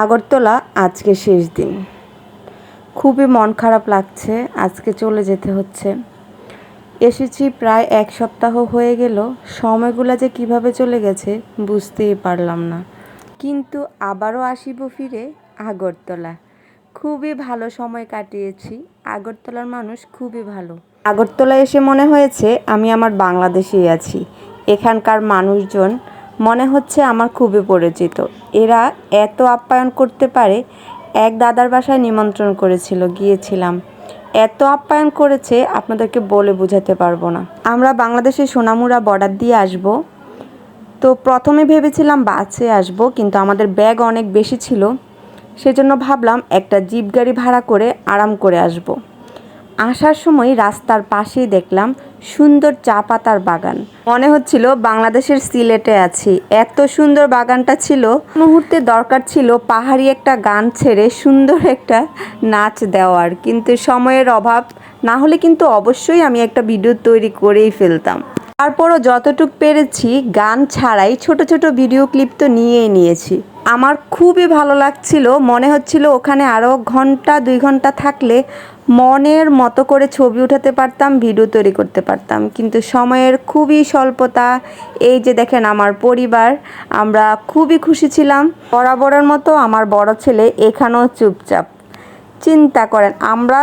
আগরতলা আজকে শেষ দিন। খুবই মন খারাপ লাগছে, আজকে চলে যেতে হচ্ছে। এসেছি প্রায় এক সপ্তাহ হয়ে গেল, সময়গুলো যে কীভাবে চলে গেছে বুঝতেই পারলাম না। কিন্তু আবারও আসিব ফিরে আগরতলা। খুবই ভালো সময় কাটিয়েছি, আগরতলার মানুষ খুবই ভালো। আগরতলা এসে মনে হয়েছে আমি আমার বাংলাদেশেই আছি, এখানকার মানুষজন মনে হচ্ছে আমার খুবই পরিচিত। এরা এত আপ্যায়ন করতে পারে, এক দাদার বাসায় নিমন্ত্রণ করেছিল, গিয়েছিলাম। এত আপ্যায়ন করেছে, আপনাদেরকে বলে বোঝাতে পারব না। আমরা বাংলাদেশের সোনামুড়া বর্ডার দিয়ে আসব। তো প্রথমে ভেবেছিলাম বাসে আসব, কিন্তু আমাদের ব্যাগ অনেক বেশি ছিল। সেজন্য ভাবলাম একটা জিপ গাড়ি ভাড়া করে আরাম করে আসব। আসার সময় রাস্তার পাশেই দেখলাম সুন্দর চা পাতার বাগান। মনে হচ্ছিল বাংলাদেশের সিলেটে আছি। এত সুন্দর বাগানটা ছিল মুহূর্তে দরকার ছিল পাহাড়ি একটা গান ছেড়ে সুন্দর একটা নাচ দেওয়ার। কিন্তু সময়ের অভাব, না হলে কিন্তু অবশ্যই আমি একটা ভিডিও তৈরি করেই ফেলতাম। তারপরও যতটুক পেরেছি, গান ছাড়াই ছোট ছোট ভিডিও ক্লিপ তো নিয়েই নিয়েছি। আমার খুবই ভালো লাগছিল, মনে হচ্ছিল ওখানে আরও ঘণ্টা, দুই ঘণ্টা থাকলে মনের মতো করে ছবি উঠাতে পারতাম, ভিডিও তৈরি করতে পারতাম। কিন্তু সময়ের খুবই স্বল্পতা, এই যে দেখেন আমার পরিবার, আমরা খুবই খুশি ছিলাম। বরাবরের মতো আমার বড় ছেলে এখানেও চুপচাপ। চিন্তা করেন, আমরা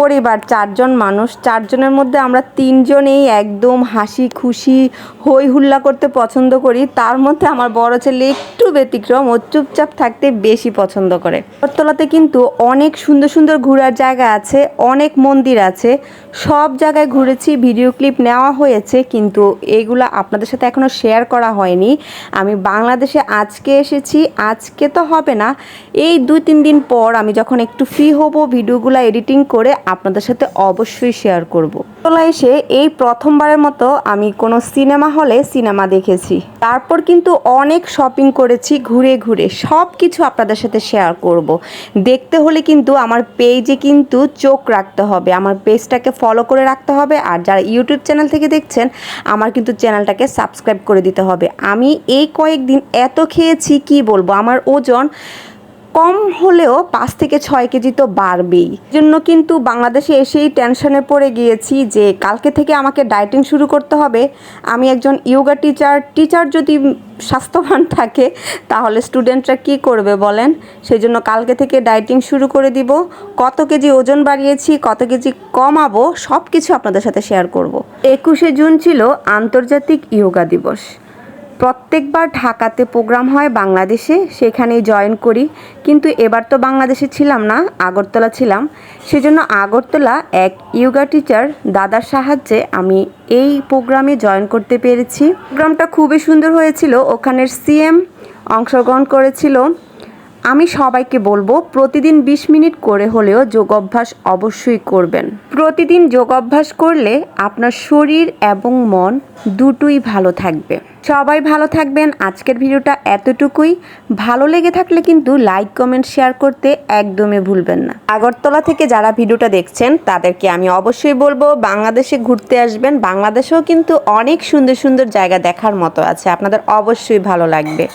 পরিবার, চারজন মানুষ, চারজনের মধ্যে আমরা তিনজনেই একদম হাসি খুশি, হই হুল্লা করতে পছন্দ করি। তার মধ্যে আমার বড় ছেলে একটু ব্যতিক্রম ও চুপচাপ থাকতে বেশি পছন্দ করে। আগরতলাতে কিন্তু অনেক সুন্দর সুন্দর ঘোরার জায়গা আছে, অনেক মন্দির আছে। সব জায়গায় ঘুরেছি, ভিডিও ক্লিপ নেওয়া হয়েছে, কিন্তু এগুলো আপনাদের সাথে এখনও শেয়ার করা হয়নি। আমি বাংলাদেশে আজকে এসেছি, আজকে তো হবে না। এই দুই তিন দিন পর আমি যখন একটু ফ্রি হব, ভিডিওগুলো এডিটিং করে আপনাদের সাথে অবশ্যই শেয়ার করব। তোলা এসে এই প্রথমবারের মতো আমি কোনো সিনেমা হলে সিনেমা দেখেছি। তারপর কিন্তু অনেক শপিং করেছি ঘুরে ঘুরে। সব কিছু আপনাদের সাথে শেয়ার করব। দেখতে হলে কিন্তু আমার পেজে কিন্তু চোখ রাখতে হবে। আমার পেজটাকে ফলো করে রাখতে হবে। আর যারা ইউটিউব চ্যানেল থেকে দেখছেন, আমার কিন্তু চ্যানেলটাকে সাবস্ক্রাইব করে দিতে হবে। আমি এই কয়েকদিন এত খেয়েছি, কি বলব? আমার ওজন কম হলেও পাঁচ থেকে ছয় কেজি তো বাড়বেই। জন্য কিন্তু বাংলাদেশে এসেই টেনশনে পড়ে গিয়েছি যে কালকে থেকে আমাকে ডায়েটিং শুরু করতে হবে। আমি একজন ইয়োগা টিচার টিচার যদি স্বাস্থ্যবান থাকে, তাহলে স্টুডেন্টরা কি করবে বলেন? সেই জন্য কালকে থেকে ডায়েটিং শুরু করে দিব। কত কেজি ওজন বাড়িয়েছি, কত কেজি কমাবো সব কিছু আপনাদের সাথে শেয়ার করব। একুশে জুন ছিল আন্তর্জাতিক ইয়োগা দিবস। প্রত্যেকবার ঢাকাতে প্রোগ্রাম হয় বাংলাদেশে, সেখানেই জয়েন করি। কিন্তু এবার তো বাংলাদেশে ছিলাম না, আগরতলা ছিলাম। সেজন্য আগরতলা এক ইয়োগা টিচার দাদার সাহায্যে আমি এই প্রোগ্রামে জয়েন করতে পেরেছি। প্রোগ্রামটা খুবই সুন্দর হয়েছিল। ওখানের সিএম অংশগ্রহণ করেছিল। আমি সবাইকে বলব, প্রতিদিন ২০ মিনিট করে হলেও যোগ অভ্যাস অবশ্যই করবেন। প্রতিদিন যোগ অভ্যাস করলে আপনার শরীর এবং মন দুটোই ভালো থাকবে। সবাই ভালো থাকবেন। আজকের ভিডিওটা এতটুকুই। ভালো লেগে থাকলে কিন্তু লাইক, কমেন্ট, শেয়ার করতে একদমই ভুলবেন না। আগরতলা থেকে যারা ভিডিওটা দেখছেন, তাদেরকে আমি অবশ্যই বলব, বাংলাদেশে ঘুরতে আসবেন। বাংলাদেশেও কিন্তু অনেক সুন্দর সুন্দর জায়গা দেখার মতো আছে। আপনাদের অবশ্যই ভালো লাগবে।